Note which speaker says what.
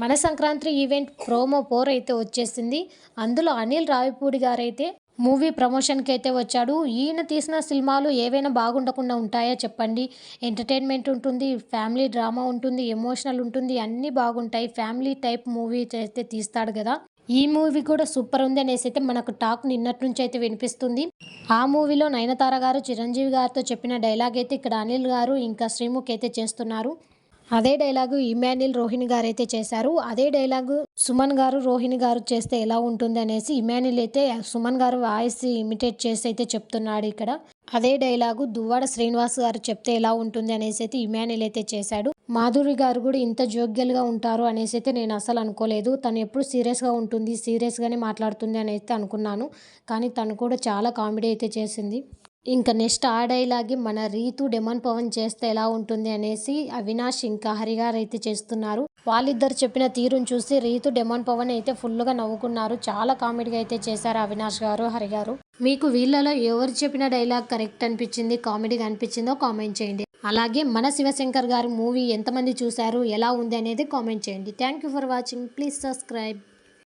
Speaker 1: మన Sankranti event promo pour అయితే వచ్చేసింది. అందులో అనిల్ రావిపూడి గారైతే మూవీ ప్రమోషన్కి అయితే వచ్చాడు. ఈయన తీసిన సినిమాలు ఏవైనా బాగుండకుండా ఉంటాయా చెప్పండి? ఎంటర్టైన్మెంట్ ఉంటుంది ఫ్యామిలీ డ్రామా ఉంటుంది ఎమోషనల్ ఉంటుంది అన్నీ బాగుంటాయి. ఫ్యామిలీ టైప్ మూవీ అయితే తీస్తాడు కదా. ఈ మూవీ కూడా సూపర్ ఉంది అనేసి అయితే మనకు టాక్ నిన్నటి నుంచి అయితే వినిపిస్తుంది. ఆ మూవీలో నయనతార గారు చిరంజీవి గారితో చెప్పిన డైలాగ్ అయితే ఇక్కడ అనిల్ గారు ఇంకా శ్రీముఖ్ అయితే చేస్తున్నారు. అదే డైలాగు ఇమాన్యుల్ రోహిణి గారు అయితే చేశారు. అదే డైలాగు సుమన్ గారు రోహిణి గారు చేస్తే ఎలా ఉంటుంది అనేసి ఇమాన్యుల్ అయితే సుమన్ గారు వాయిస్ ఇమిటేట్ చేసి అయితే చెప్తున్నాడు ఇక్కడ. అదే డైలాగు దువ్వాడ శ్రీనివాస్ గారు చెప్తే ఎలా ఉంటుంది అనేసి అయితే ఇమాన్యుల్ అయితే చేశాడు. మాధురి గారు కూడా ఇంత జోగ్యలుగా ఉంటారు అనేసి అయితే నేను అసలు అనుకోలేదు. తను ఎప్పుడు సీరియస్గా ఉంటుంది సీరియస్గానే మాట్లాడుతుంది అని అయితే అనుకున్నాను. కానీ తను కూడా చాలా కామెడీ అయితే చేసింది. ఇంకా నెక్స్ట్ ఆ డైలాగే మన రీతు డెమన్ పవన్ చేస్తే ఎలా ఉంటుంది అనేసి అవినాష్ ఇంకా హరిగారు అయితే చేస్తున్నారు. వాళ్ళిద్దరు చెప్పిన తీరును చూసి రీతు డెమన్ పవన్ అయితే ఫుల్గా నవ్వుకున్నారు. చాలా కామెడీగా అయితే చేశారు అవినాష్ గారు హరి గారు. మీకు వీళ్ళలో ఎవరు చెప్పిన డైలాగ్ కరెక్ట్ అనిపించింది కామెడీగా అనిపించిందో కామెంట్ చేయండి. అలాగే మన శివశంకర్ గారు మూవీ ఎంతమంది చూశారు ఎలా ఉంది అనేది కామెంట్ చేయండి. Thank you for watching please subscribe